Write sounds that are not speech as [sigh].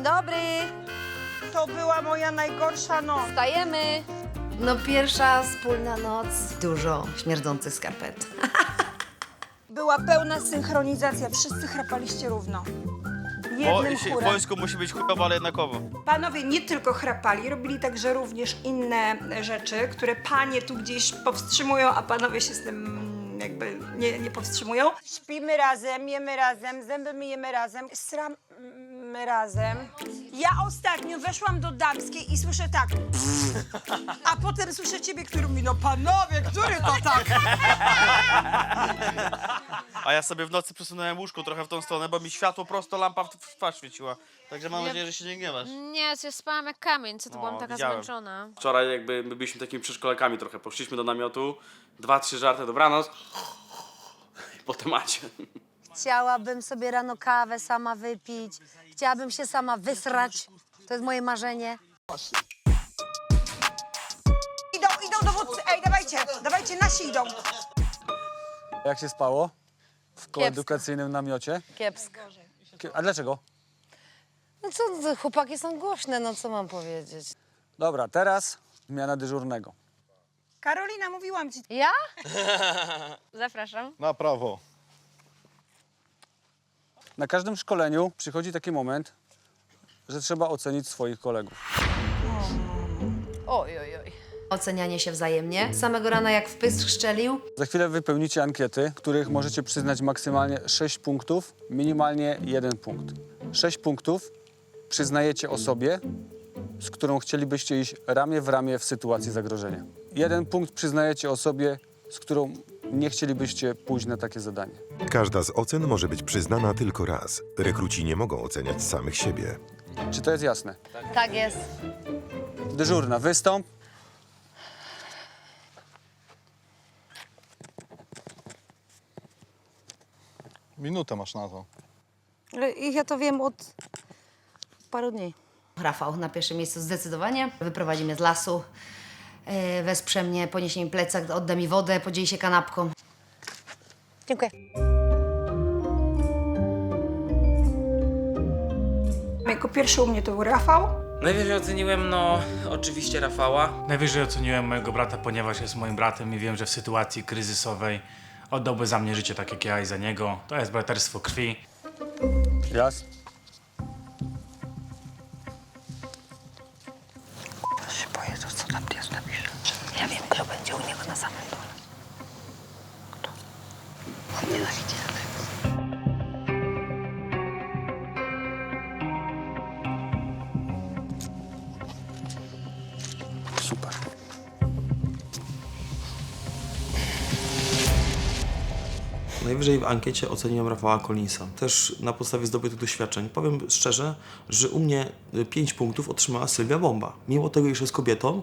Dzień dobry. To była moja najgorsza noc. Wstajemy. No pierwsza wspólna noc. Dużo śmierdzących skarpet. [laughs] Była pełna synchronizacja, wszyscy chrapaliście równo. Bo, Jednym się- chórem. wojsko musi być chujowe, ale jednakowo. Panowie nie tylko chrapali, robili także również inne rzeczy, które panie tu gdzieś powstrzymują, a panowie się z tym mm, jakby nie, nie powstrzymują. Śpimy razem, jemy razem, zęby myjemy razem, sramy razem. Ja ostatnio weszłam do damskiej i słyszę tak, a potem słyszę ciebie, który mówi, no panowie, który to tak? A ja sobie w nocy przesunąłem łóżko trochę w tą stronę, bo mi światło prosto lampa w w twarz świeciła. Także mam nadzieję, że się nie gniewasz. Nie, ja spałam jak kamień, co to byłam taka widziałem. zmęczona. Wczoraj jakby my byliśmy takimi przedszkolakami trochę. Poszliśmy do namiotu, dwa, trzy żarty, dobranoc. [laughs] I po temacie. Chciałabym sobie rano kawę sama wypić. Chciałabym się sama wysrać. To jest moje marzenie. Idą, idą dowódcy, ej, dawajcie, dawajcie, nasi idą. Jak się spało? W koedukacyjnym namiocie? Kiepsko. Kie- A dlaczego? No co, ty, chłopaki są głośne, no co mam powiedzieć? Dobra, teraz zmiana dyżurnego. Karolina, mówiłam ci, Ja? [laughs] Zapraszam. Na prawo. Na każdym szkoleniu przychodzi taki moment, że trzeba ocenić swoich kolegów. Oj, oj, oj. Ocenianie się wzajemnie. Samego rana jak w pysk szczelił. Za chwilę wypełnicie ankiety, których możecie przyznać maksymalnie 6 punktów, minimalnie 1 punkt. 6 punktów przyznajecie osobie, z którą chcielibyście iść ramię w ramię w sytuacji zagrożenia. Jeden punkt przyznajecie osobie, z którą nie chcielibyście pójść na takie zadanie. Każda z ocen może być przyznana tylko raz. Rekruci nie mogą oceniać samych siebie. Czy to jest jasne? Tak jest. Dyżurna, wystąp. Minutę masz na to. Ale Ja to wiem od paru dni. Rafał na pierwszym miejscu zdecydowanie. Wyprowadzi mnie z lasu, e, wesprze mnie, poniesie mi plecak, odda mi wodę, podzieli się kanapką. Dziękuję. jako pierwszy u mnie to był Rafał. Najwyżej oceniłem, no, oczywiście Rafała. Najwyżej oceniłem mojego brata, ponieważ jest moim bratem i wiem, że w sytuacji kryzysowej oddałby za mnie życie tak jak ja i za niego. To jest braterstwo krwi. Jas. Samym dole. Kto? On. Super. Najwyżej w ankiecie oceniłem Rafała Collinsa. Też na podstawie zdobytych doświadczeń. Powiem szczerze, że u mnie 5 punktów otrzymała Sylwia Bomba. Mimo tego, iż jest kobietą,